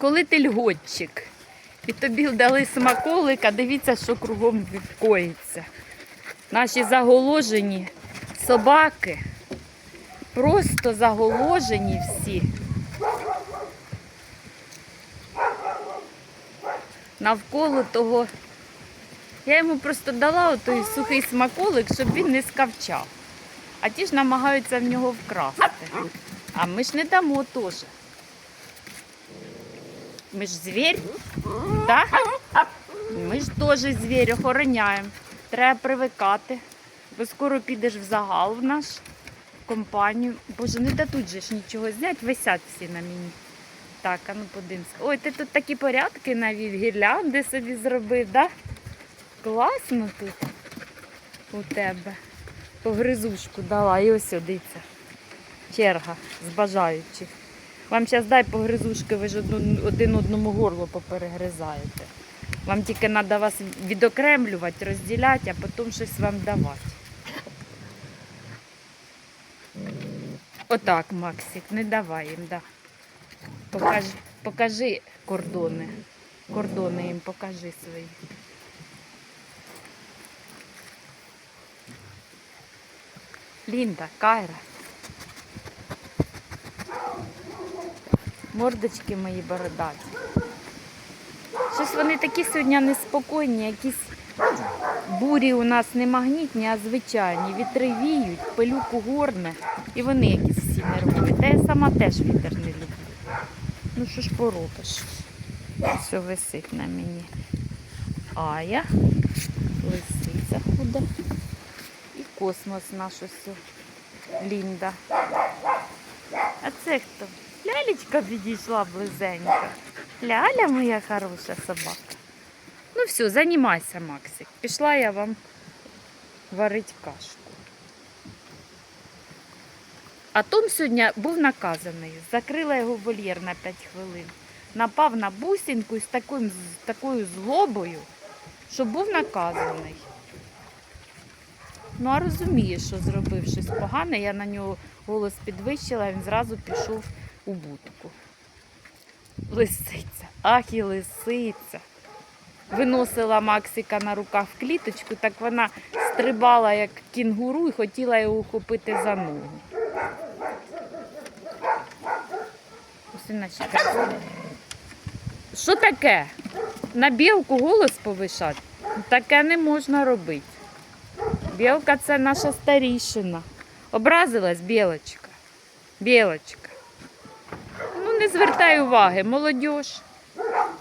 коли ти льготчик, і тобі дали смаколика, дивіться, що кругом відкоїться. Наші заголожені собаки, просто заголожені всі. Навколо того. Я йому просто дала той сухий смаколик, щоб він не скавчав. А ті ж намагаються в нього вкрасти. А ми ж не дамо теж. Ми ж звір, так? Ми ж теж звір, охороняємо. Треба привикати. Бо скоро підеш в загал в наш в компанію. Боже, не дадуть же ж нічого зняти, висять всі на мені. Так, а ну подивимось. Ой, ти тут такі порядки навів, гірлянди собі зробив, так? Класно тут у тебе. Погризушку дала і ось одиться. Черга з бажаючих. Вам зараз дай погризушки, ви ж одну- один одному горло поперегризаєте. Вам тільки треба вас відокремлювати, розділяти, а потім щось вам давати. Отак, Максик, не давай їм, да. Покажи, покажи кордони. Кордони їм покажи свої. Лінда, Кайра. Мордочки мої бородаті. Щось вони такі сьогодні неспокійні, якісь бурі у нас не магнітні, а звичайні. Вітри віють, пилюку горне, і вони якісь всі нервові. Та я сама теж вітер не люблю. Ну що ж поробиш? Все висить на мені. Ая, лисиця худа. І космос наш ось. Лінда. А це хто? Лялечка підійшла близенько. Ляля моя хороша собака. Ну все, займайся, Максик. Пішла я вам варить кашку. А Том сьогодні був наказаний. Закрила його вольєр на 5 хвилин. Напав на бусинку з, таким, з такою злобою, що був наказаний. Ну, а розуміє, що зробив щось погане. Я на нього голос підвищила, він зразу пішов у будку. Лисиця, ах і лисиця. Виносила Максика на руках в кліточку, так вона стрибала як кінгуру і хотіла його ухопити за ногу. Що таке? На білку голос повишати? Таке не можна робити. Білка це наша старішина. Образилась білочка. Білочка. Не звертай уваги, молодь.